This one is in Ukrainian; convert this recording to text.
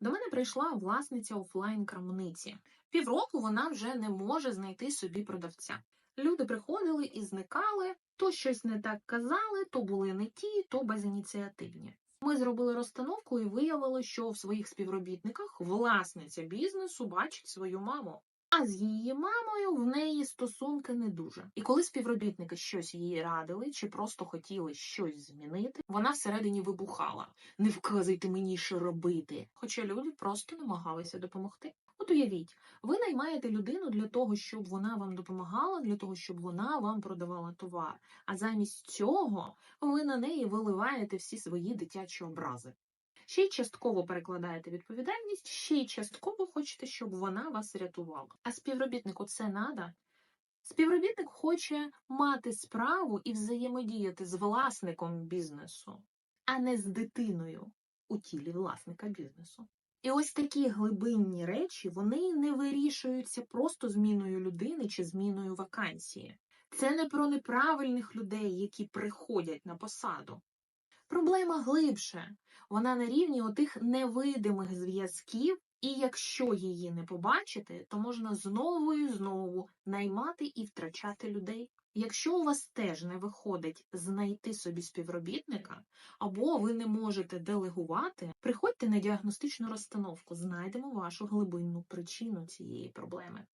До мене прийшла власниця офлайн-крамниці. Півроку вона вже не може знайти собі продавця. Люди приходили і зникали, то щось не так казали, то були не ті, то безініціативні. Ми зробили розстановку і виявили, що в своїх співробітниках власниця бізнесу бачить свою маму. А з її мамою в неї стосунки не дуже. І коли співробітники щось їй радили чи просто хотіли щось змінити, вона всередині вибухала. Не вказуйте мені, що робити. Хоча люди просто намагалися допомогти. От уявіть, ви наймаєте людину для того, щоб вона вам допомагала, для того, щоб вона вам продавала товар. А замість цього ви на неї виливаєте всі свої дитячі образи. Ще й частково перекладаєте відповідальність, ще й частково хочете, щоб вона вас рятувала. А співробітнику це надо? Співробітник хоче мати справу і взаємодіяти з власником бізнесу, а не з дитиною у тілі власника бізнесу. І ось такі глибинні речі вони не вирішуються просто зміною людини чи зміною вакансії. Це не про неправильних людей, які приходять на посаду. Проблема глибше. Вона на рівні отих невидимих зв'язків, і якщо її не побачити, то можна знову і знову наймати і втрачати людей. Якщо у вас теж не виходить знайти собі співробітника, або ви не можете делегувати, приходьте на діагностичну розстановку, знайдемо вашу глибинну причину цієї проблеми.